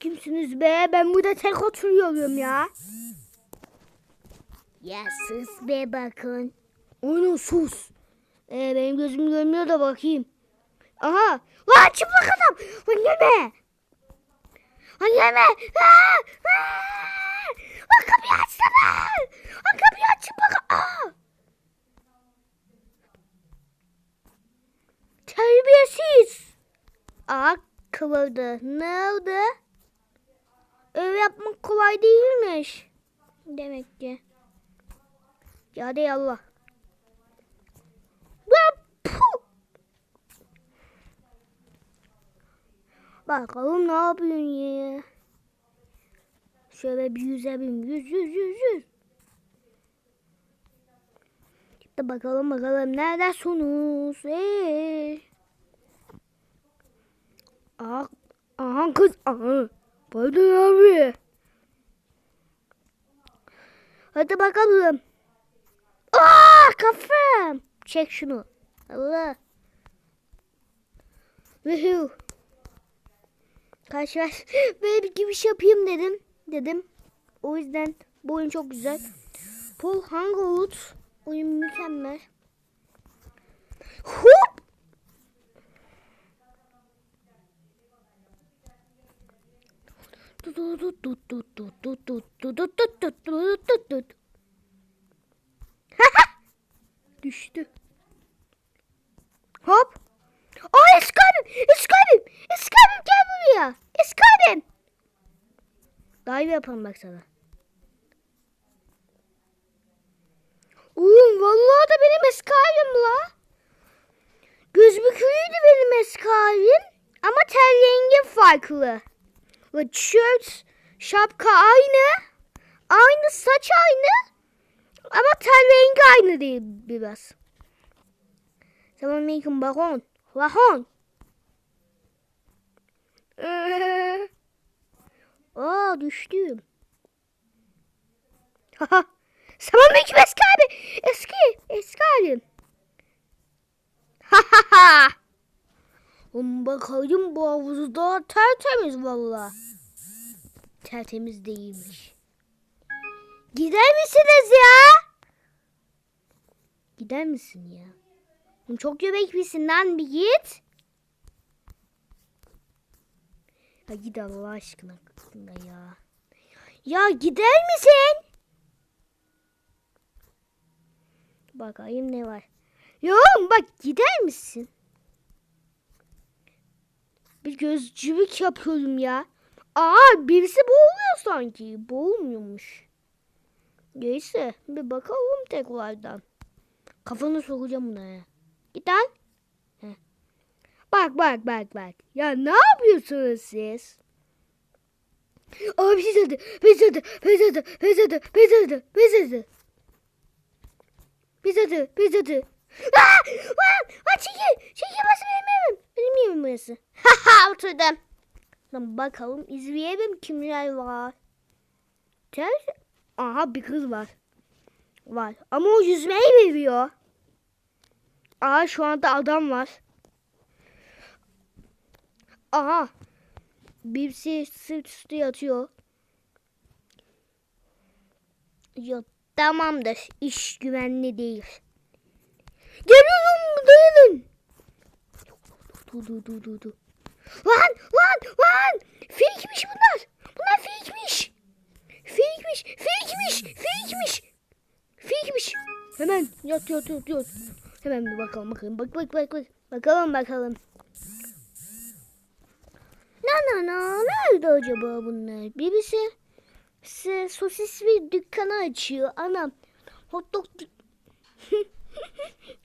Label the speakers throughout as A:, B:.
A: Kimsiniz be? Ben burada tek oturuyorum ya.
B: Ya sus be bakın.
A: Oyunun sus. Ee, benim gözüm görmüyor da bakayım. Aha. Lan çıplak adam. Lan yeme. Lan yeme. Aa! Aa! Lan kapıyı açsana. Lan kapıyı aç çıplak. Aa! Terbiyesiz. Aa kıvırdı. Ne oldu? Ev yapmak kolay değilmiş. Demek ki. Ya hadi yallah. Bakalım ne yapıyorsun ya? Şöyle bir yüzelim. Yüz yüz yüz yüz. İşte bakalım bakalım neredesiniz? Ee? Aha, aha kız. Aha. Pardon abi. Hadi bakalım. Aa kafam. Çek şunu. Allah. Woohoo. Kaç ver. Böyle bir giriş yapayım dedim. Dedim. O yüzden bu oyun çok güzel. Paul Hangout. Oyun mükemmel. Hop. Düştü. Hop. Aa abim. Eski abim gel buraya. Eski abim. Dive yapalım bak sana. Oğlum vallahi da benim eski abim la. Gözbüküğüydü benim eski abim. Ama tel rengi farklı. Ve tişört, şapka aynı. Aynı saç aynı. Ama tel rengi aynı değil biraz. Selamünaleyküm baron. Baron. Aa düştüm. Haha. Selamünaleyküm eski abi. Eski. Eski abim. Hahaha. Oğlum bakayım bu havuzda tertemiz valla. Tertemiz değilmiş. Gider misiniz ya? Gider misin ya? Çok göbek misin lan bir git. Ya git Allah aşkına ya. Ya gider misin? Bakayım ne var. Yok bak gider misin? Bir gözcülük yapıyorum ya. Aa birisi boğuluyor sanki. Boğulmuyormuş. Neyse bir bakalım tekrardan. Kafanı sokacağım buna. Git lan. Bak bak bak bak. Ya ne yapıyorsunuz siz? Aa pes adı, pes adı, pes adı, pes adı, pes adı, pes adı. Pes adı, pes adı. Aa! Lan! Lan çekil! Çekil burası benim evim. Benim evim burası. Haha oturdum. Bakalım izleyelim kimler var. Ters. Aha bir kız var. Var. Ama o yüzmeyi biliyor. Aa şu anda adam var. Aha. Birisi sırt üstü yatıyor. Yok tamamdır. İş güvenli değil. Geliyorum dayanın. Dur dur dur dur lan lan. Yat yat yat yat. Hemen bir bakalım bakalım. Bak bak bak bak. Bakalım bakalım. Na na na nerede acaba bunlar? Birisi size sosis bir dükkanı açıyor. Anam hot dog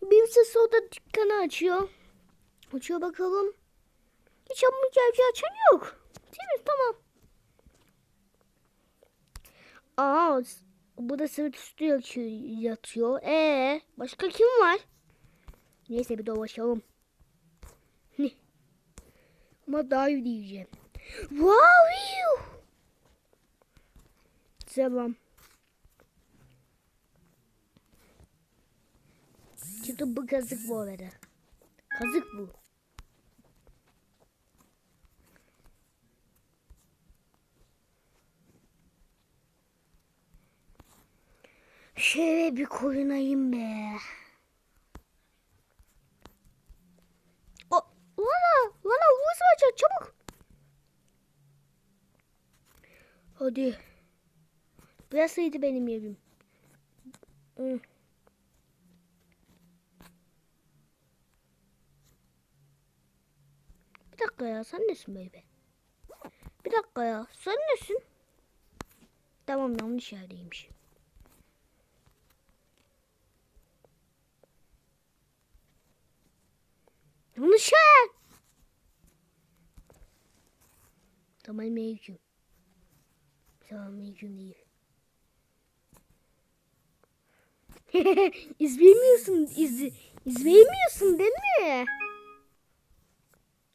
A: Birisi soda dükkanı açıyor. Açıyor bakalım. Hiç hamburgerci açan yok. Temiz tamam. Aa bu da sırt üstü yatıyor. Ee, başka kim var? Neyse bir dolaşalım. Ama daha iyi diyeceğim. Wow! Selam. Çıktı bu kazık bu arada. Kazık bu. Şöyle bir koyunayım be. O, Lana, Lana vursa açar çabuk. Hadi. Burasıydı benim yerim. Hı. Bir dakika ya sen nesin baby? Bir dakika ya sen nesin? Tamam yanlış yerdeymiş. Yanlış yer. Tamam aleyküm. Tamam aleyküm değil. İzleyemiyorsun, iz, izleyemiyorsun değil mi?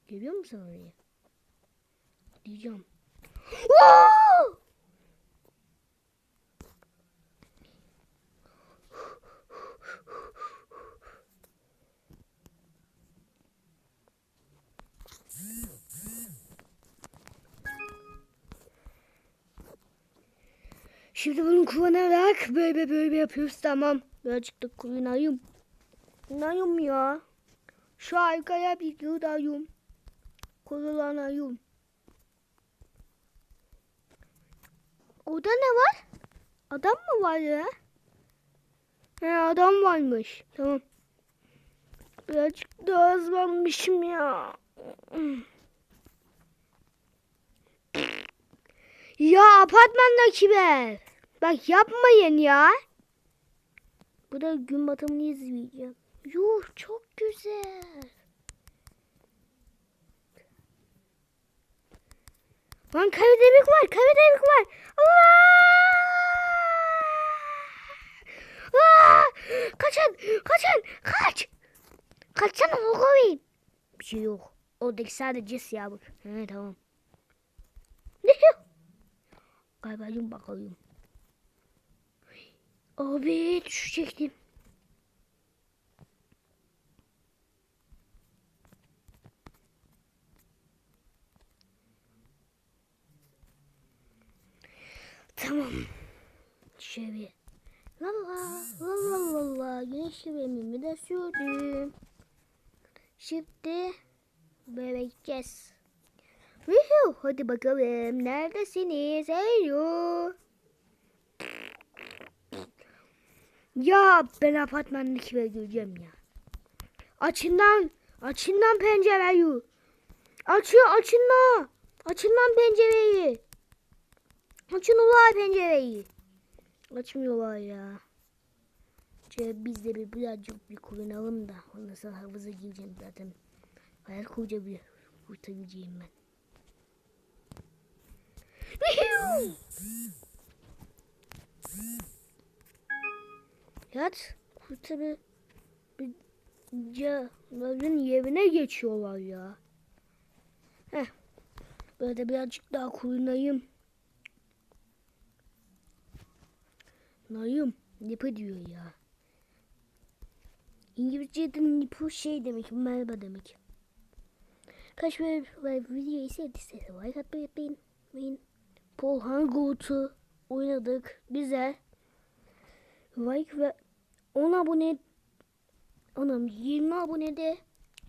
A: Görüyor musun orayı? Diyeceğim. Wow! Şimdi bunu kullanarak böyle böyle yapıyoruz tamam. Birazcık da kullanayım. Kullanayım ya. Şu arkaya bir kullanayım. Kullanayım. Orada ne var? Adam mı var ya? He adam varmış. Tamam. Birazcık daha hızlanmışım ya. Ya apartmandaki be. Bak yapmayın ya. Burada gün batımını izleyeceğim. Yuh çok güzel. Lan karadelik var, karadelik var. Allah! Aa! Kaçın, kaçın, kaç. Kaçsana oğlum. Bir şey yok. Oradaki sadece siyah bak. He tamam. Galiba yum bakalım. Abi düşecektim. Tamam. Şöyle. La la la la la güneş kremimi de sürdüm. Şimdi bekleyeceğiz. Yuhu, hadi bakalım neredesiniz? Heyo. Ya ben apartmandaki ve göreceğim ya. Açından, açından pencereyi. Açıyor, açın lan. Açın lan pencereyi. Açın ulan pencereyi. Açmıyorlar ya. Şöyle biz de bir birazcık bir kullanalım da. Ondan sonra havuza gireceğim zaten. Hayal koca bir kurtarabileceğim ben. Yat kurtarı bir canların yerine geçiyorlar ya. Heh. Böyle birazcık daha kullanayım. Nayım nipi diyor ya. İngilizce'de nipi şey demek, merhaba demek. Kaç böyle videoyu sevdiyseniz like atmayı unutmayın. Paul Hangult'u oynadık. Güzel. Like ve 10 abone Anam 20 abone de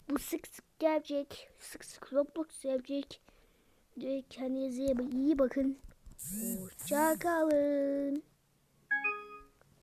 A: bu sık sık gelecek. Sık sık Roblox gelecek. Kendinize iyi bakın. Hoşça kalın.